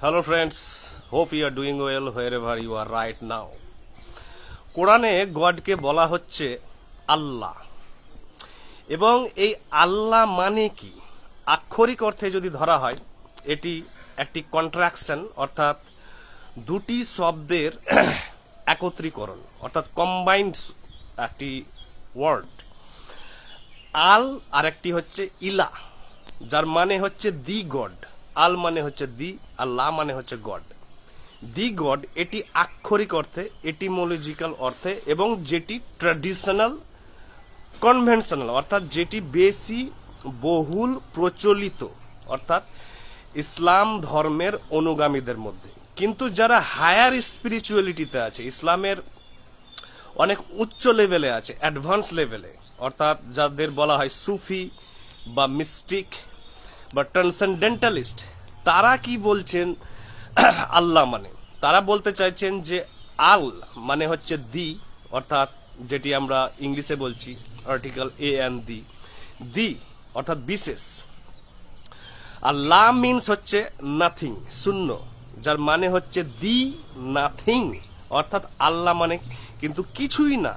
Hello friends, hope you are doing well wherever you are right now কোরআনে গডকে বলা হচ্ছে আল্লাহ। এবং এই আল্লাহ মানে কি? আক্ষরিক অর্থে যদি ধরা হয় এটি একটি কন্ট্রাকশন অর্থাৎ দুটি শব্দের একত্রীকরণ অর্থাৎ কম্বাইন্ড একটি ওয়ার্ড আল আর একটি হচ্ছে ইলা যার মানে হচ্ছে দি গড। আল মানে হচ্ছে দি আর লা মানে হচ্ছে গড। দি গড, এটি আক্ষরিক অর্থে, এটিমোলজিক্যাল অর্থে এবং যেটি ট্র্যাডিশনাল, কনভেনশনাল, অর্থাৎ যেটি বেশি বহুল প্রচলিত, অর্থাৎ ইসলাম ধর্মের অনুগামীদের মধ্যে। কিন্তু যারা হায়ার স্পিরিচুয়ালিটিতে আছে, ইসলামের অনেক উচ্চ লেভেলে আছে, অ্যাডভান্স লেভেলে, অর্থাৎ যাদের বলা হয় সুফি বা মিস্টিক বা ট্রান্সেন্ডেন্টালিস্ট তারা কি বলছেন? আল্লাহ মানে। তারা বলতে চাইছেন যে আল মানে হচ্ছে দি, অর্থাৎ যেটি আমরা ইংলিশে বলছি আর্টিকেল এ অ্যান্ড দি দি অর্থাৎ বিশেষ। আর লা মিনস হচ্ছে নাথিং শূন্য, যার মানে হচ্ছে দি নাথিং অর্থাৎ আল্লাহ মানে কিন্তু কিছুই না।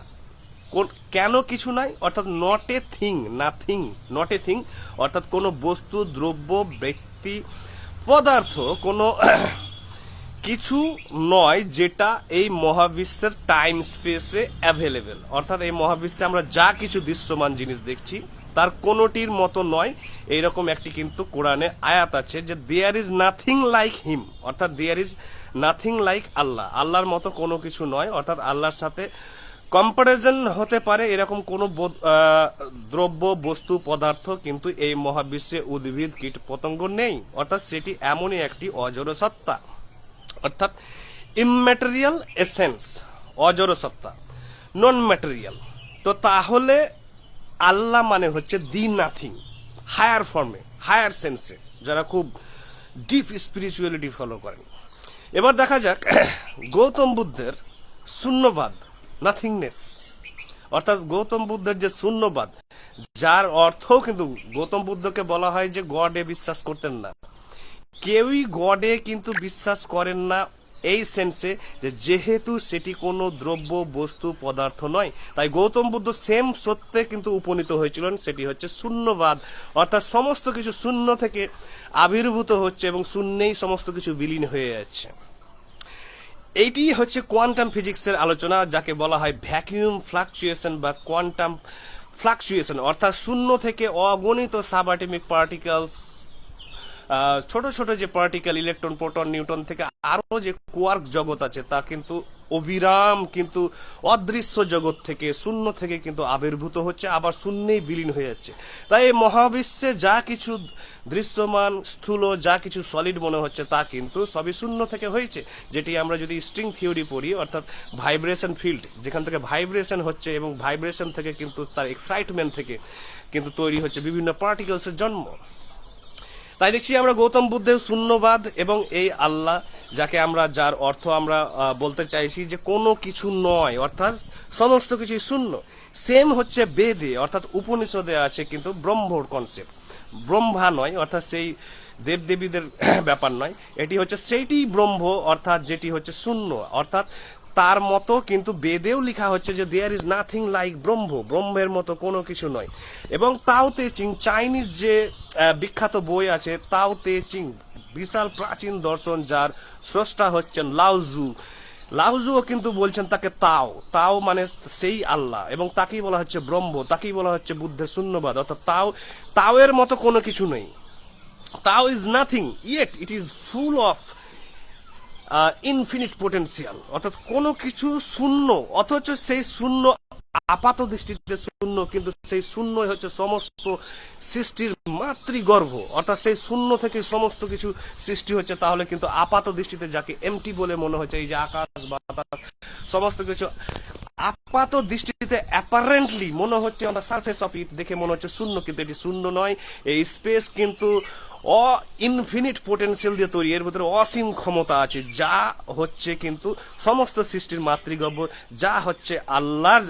কোন- কেন কিছু নাই, অর্থাৎ not a thing nothing not a thing অর্থাৎ কোনো বস্তু, দ্রব্য, ব্যক্তি, পদার্থ, কোনো কিছু নয় যেটা এই মহাবিশ্বের টাইম স্পেসে অ্যাভেলেবেল অর্থাৎ এই মহাবিশ্বে আমরা যা কিছু দৃশ্যমান জিনিস দেখছি, তার কোনোটির মতো নয়। এইরকম একটি কিন্তু কোরআনে আয়াত আছে যে there is nothing like him অর্থাৎ there is nothing like Allah. আল্লাহর মতো কোনো কিছু নয়, অর্থাৎ আল্লাহর সাথে কম্পারিজন হতে পারে এরকম কোনো দ্রব্য, বস্তু, পদার্থ, কিন্তু এই মহাবিশ্বে উদ্ভিদ, কীট, পতঙ্গ নেই। অর্থাৎ সেটি এমনই একটি অজর সত্তা। অর্থাৎ ইম্যাটেরিয়াল এসেন্স অজর সত্তা নন ম্যাটেরিয়াল তো তাহলে আল্লাহ মানে হচ্ছে দি নাথিং হায়ার ফর্মে হায়ার সেন্সে যারা খুব ডিপ স্পিরিচুয়ালিটি ফলো করেন। এবার দেখা যাক, গৌতম বুদ্ধের শূন্যবাদ। নাথিংনেস অর্থাৎ গৌতম বুদ্ধের যে শূন্যবাদ, যার অর্থও কিন্তু গৌতম বুদ্ধকে বলা হয় যে গডে বিশ্বাস করতেন না। কেউই গডে কিন্তু বিশ্বাস করেন না এই সেন্সে যে যেহেতু সেটি কোনো দ্রব্য, বস্তু, পদার্থ নয়, তাই গৌতম বুদ্ধ সেম সত্যে কিন্তু উপনীত হয়েছিলেন, সেটি হচ্ছে শূন্যবাদ। অর্থাৎ সমস্ত কিছু শূন্য থেকে আবির্ভূত হচ্ছে এবং শূন্যেই সমস্ত কিছু বিলীন হয়ে যাচ্ছে। এইটি হচ্ছে কোয়ান্টাম ফিজিক্সের আলোচনা, যাকে বলা হয় ভ্যাকিউম ফ্লাকচুয়েশন বা কোয়ান্টাম ফ্লাকচুয়েশন, অর্থাৎ শূন্য থেকে অগণিত সাবঅ্যাটমিক পার্টিকেলস ছোট ছোট যে পার্টিকেল, ইলেকট্রন, প্রোটন নিউটন থেকে আরও যে কোয়ার্ক জগৎ আছে, তা কিন্তু অবিরাম কিন্তু অদৃশ্য জগৎ থেকে, শূন্য থেকে কিন্তু আবির্ভূত হচ্ছে, আবার শূন্যেই বিলীন হয়ে যাচ্ছে। তাই এই মহাবিশ্বে যা কিছু দৃশ্যমান, স্থূল, যা কিছু সলিড মনে হচ্ছে, তা কিন্তু সবই শূন্য থেকে হয়েছে। যেটি আমরা যদি স্ট্রিং থিওরি পড়ি, অর্থাৎ ভাইব্রেশন ফিল্ড যেখান থেকে ভাইব্রেশন হচ্ছে এবং ভাইব্রেশন থেকে কিন্তু তার এক্সাইটমেন্ট থেকে কিন্তু তৈরি হচ্ছে বিভিন্ন পার্টিকেলসের জন্ম। তাই দেখছি আমরা গৌতম বুদ্ধের শূন্যবাদ এবং এই আল্লাহ, যাকে আমরা, যার অর্থ আমরা বলতে চাইছি যে কোনো কিছু নয়, অর্থাৎ সমস্ত কিছুই শূন্য। সেম হচ্ছে বেদে, অর্থাৎ উপনিষদে আছে কিন্তু ব্রহ্মর কনসেপ্ট ব্রহ্মা নয়, অর্থাৎ সেই দেবদেবীদের ব্যাপার নয়। এটি হচ্ছে সেইটি ব্রহ্ম, অর্থাৎ যেটি হচ্ছে শূন্য। অর্থাৎ তার মতো কিন্তু বেদেও লেখা হচ্ছে যে দেয়ার ইজ নাথিং লাইক ব্রহ্ম। ব্রহ্মের মতো কোনো কিছু নয়। এবং তাও তে চিং চাইনিজ যে বিখ্যাত বই আছে, তাও তে চিং, বিশাল প্রাচীন দর্শন যার স্রষ্টা হচ্ছেন লাউজু লাউজুও কিন্তু বলছেন তাকে তাও। তাও মানে সেই আল্লাহ। এবং তাকেই বলা হচ্ছে ব্রহ্ম। তাকেই বলা হচ্ছে বুদ্ধের শূন্যবাদ। অর্থাৎ তাও, তাওয়ের মতো কোনো কিছু নেই। Tao is nothing yet it is full of infinite potential অর্থাৎ কোনো কিছু শূন্য, অথচ সেই শূন্য আপাত দৃষ্টিতে শূন্য, কিন্তু সেই শূন্য হচ্ছে সমস্ত সৃষ্টির মাতৃগর্ভ। অর্থাৎ সেই শূন্য থেকে সমস্ত কিছু সৃষ্টি হচ্ছে, তাহলে কিন্তু আপাত দৃষ্টিতে যাকে এমটি বলে মনে হচ্ছে, এই যে আকাশ, বাতাস, সমস্ত কিছু আপাত দৃষ্টিতে অ্যাপারেন্টলি মনে হচ্ছে আমরা সারফেস অফ ইট দেখে মনে হচ্ছে শূন্য, কিন্তু এটি শূন্য নয়, এই স্পেস কিন্তু অ ইনফিনিট পোটেনশিয়াল দিয়ে তৈরি। এর ভিতরে অসীম ক্ষমতা আছে। যা হচ্ছে কিন্তু সমস্ত সৃষ্টির মাতৃগর্ভ যা হচ্ছে আল্লাহর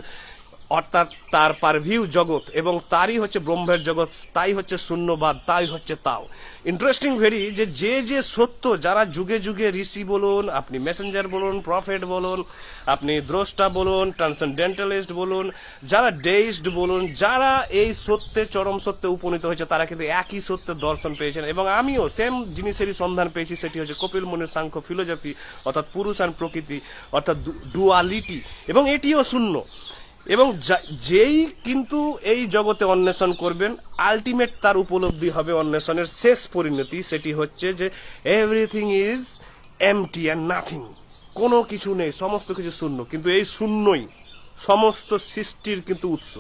অর্থাৎ তার পারভিউ জগৎ এবং তারই হচ্ছে ব্রহ্মের জগৎ, তাই হচ্ছে শূন্যবাদ তাই হচ্ছে তাও। ইন্টারেস্টিং ভেরি যে যে যে সত্য যারা যুগে যুগে ঋষি বলুন, আপনি মেসেঞ্জার বলুন প্রফেট বলুন, আপনি দ্রষ্টা বলুন ট্রান্সেন্ডেন্টালিস্ট বলুন, যারা ডেইসড বলুন, যারা এই সত্যে, চরম সত্যে উপনীত হয়েছে, তারা কিন্তু একই সত্যের দর্শন পেয়েছেন। এবং আমিও সেম জিনিসেরই সন্ধান পেয়েছি, সেটি হচ্ছে কপিল মুনির সাংখ্য ফিলোজফি অর্থাৎ পুরুষ আর প্রকৃতি, অর্থাৎ ডুয়ালিটি এবং এটিও শূন্য। এবং যেই কিন্তু এই জগতে অন্বেষণ করবেন আলটিমেট তার উপলব্ধি হবে অন্বেষণের শেষ পরিণতি সেটি হচ্ছে যে everything is empty and nothing কোনো কিছু নেই, সমস্ত কিছু শূন্য। কিন্তু এই শূন্যই সমস্ত সৃষ্টির কিন্তু উৎস।